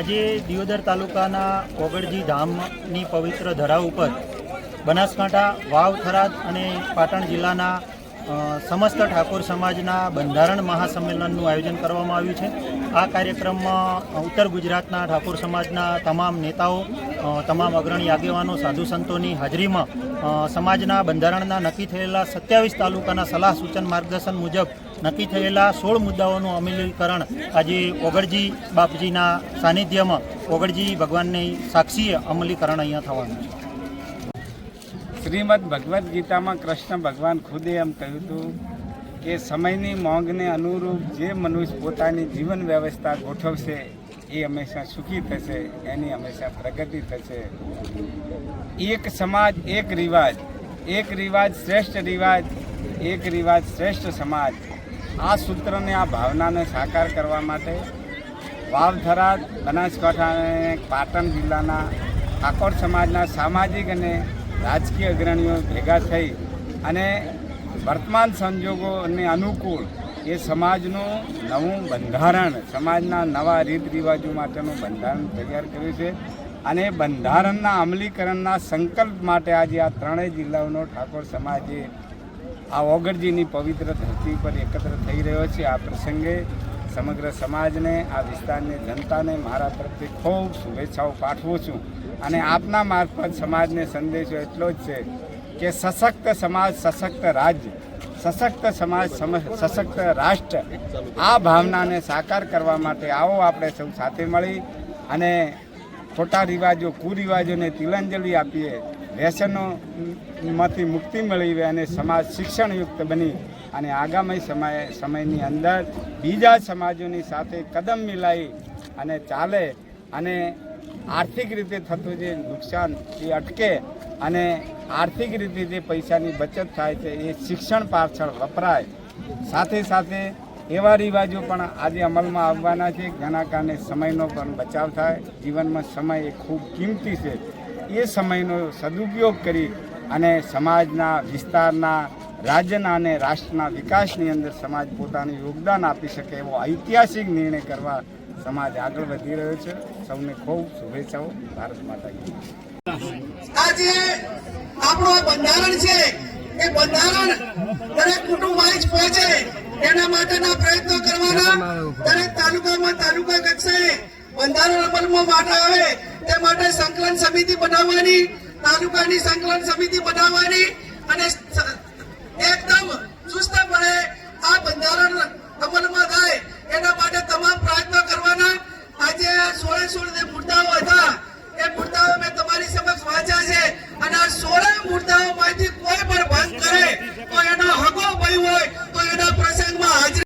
આજે દિયોદર તાલુકાના કોગડજી ધામની પવિત્ર ધરા ઉપર બનાસકાંઠા વાવ થરાદ અને પાટણ જિલ્લાના સમસ્ત ઠાકોર સમાજના બંધારણ મહાસંમેલનનું આયોજન કરવામાં આવ્યું છે. આ કાર્યક્રમમાં ઉત્તર ગુજરાતના ઠાકોર સમાજના તમામ નેતાઓ તમામ અગ્રણી આગેવાનો, સાધુ સંતોની હાજરીમાં સમાજના બંધારણના નક્કી થયેલા સત્યાવીસ તાલુકાના સલાહ સૂચન માર્ગદર્શન મુજબ નક્કી થયેલા સોળ મુદ્દાઓનું અમલીકરણ આજે ઓગળજી બાપજીના સાનિધ્યમાં ઓગળજી ભગવાનની સાક્ષીએ અમલીકરણ અહીંયા થવાનું છે. શ્રીમદ ભગવદ્ ગીતામાં કૃષ્ણ ભગવાન ખુદે એમ કહ્યું હતું કે સમયની માંગને અનુરૂપ જે મનુષ્ય પોતાની જીવન વ્યવસ્થા ગોઠવશે એ હંમેશા સુખી થશે, એની હંમેશા પ્રગતિ થશે. એક સમાજ, એક રિવાજ એક રિવાજ, શ્રેષ્ઠ રિવાજ, એક રિવાજ, શ્રેષ્ઠ સમાજ. આ સૂત્રને, આ ભાવનાને સાકાર કરવા માટે વાવધરા બનાસકાંઠા અને પાટણ જિલ્લાના ઠાકોર સમાજના સામાજિક અને રાજકીય અગ્રણીઓ ભેગા થઈ અને વર્તમાન સંજોગોને અનુકૂળ એ સમાજનું નવું બંધારણ, સમાજના નવા રીત રિવાજો માટેનું બંધારણ તૈયાર કર્યું છે અને બંધારણના અમલીકરણના સંકલ્પ માટે આજે આ ત્રણેય જિલ્લાઓનો ઠાકોર સમાજે આ ઓગળજીની પવિત્ર ધરતી પર એકત્ર થઈ રહ્યો છે. આ પ્રસંગે સમગ્ર સમાજને, આ વિસ્તારની, જનતાને મારા તરફથી ખૂબ શુભેચ્છાઓ પાઠવું છું. અને આપના મારફત સમાજને સંદેશો એટલો જ છે કે સશક્ત સમાજ, સશક્ત રાજ્ય, સશક્ત સમાજ, સમ- સશક્ત રાષ્ટ્ર, આ ભાવનાને સાકાર કરવા માટે આવો આપણે સૌ સાથે મળી અને ખોટા રિવાજો, કુરિવાજોને તિલાંજલિ આપીએ. વ્યસનોમાંથી મુક્તિ મેળવીએ અને સમાજ શિક્ષણયુક્ત બની અને આગામી સમય, સમયની અંદર બીજા સમાજોની સાથે કદમ મિલાવી અને ચાલે અને આર્થિક રીતે થતું જે નુકસાન એ અટકે અને આર્થિક રીતે જે પૈસાની બચત થાય છે એ શિક્ષણ પાછળ વપરાય. સાથે સાથે એવા રિવાજો પણ આજે અમલમાં આવવાના છે. જેના કારણે સમયનો પણ બચાવ થાય. જીવનમાં સમય એ ખૂબ કિંમતી છે. એ સમયનો સદુપયોગ કરી અને સમાજના વિસ્તારના, રાજ્યના અને રાષ્ટ્રના વિકાસની અંદર સમાજ પોતાનું યોગદાન આપી શકે એવો ઐતિહાસિક નિર્ણય કરવા સમાજ આગળ વધી રહ્યો છે. સૌને ખૂબ શુભેચ્છાઓ. ભારત માતા આજે આપણો બંધારણ છે એ બંધારણ દરેક કુટુંબ વાઇઝ પહોંચે એના માટેના પ્રયત્નો કરવાના. દરેક તાલુકામાં તાલુકા કક્ષાએ બંધારણ અમલમાં માટે આવે. તે માટે સંકલન સમિતિ બનાવવાની, તાલુકાની સંકલન સમિતિ બનાવવાની અને એકદમ ચુસ્તપણે આ બંધારણ અમલમાં થાય એના માટે તમામ પ્રયત્નો કરવાના. આજે સોળે સોળ જે મુદ્દાઓ હતા, એ મુદ્દાઓ મેં તમારી સમક્ષ વાંચ્યા છે અને આ સોળે મુદ્દાઓમાંથી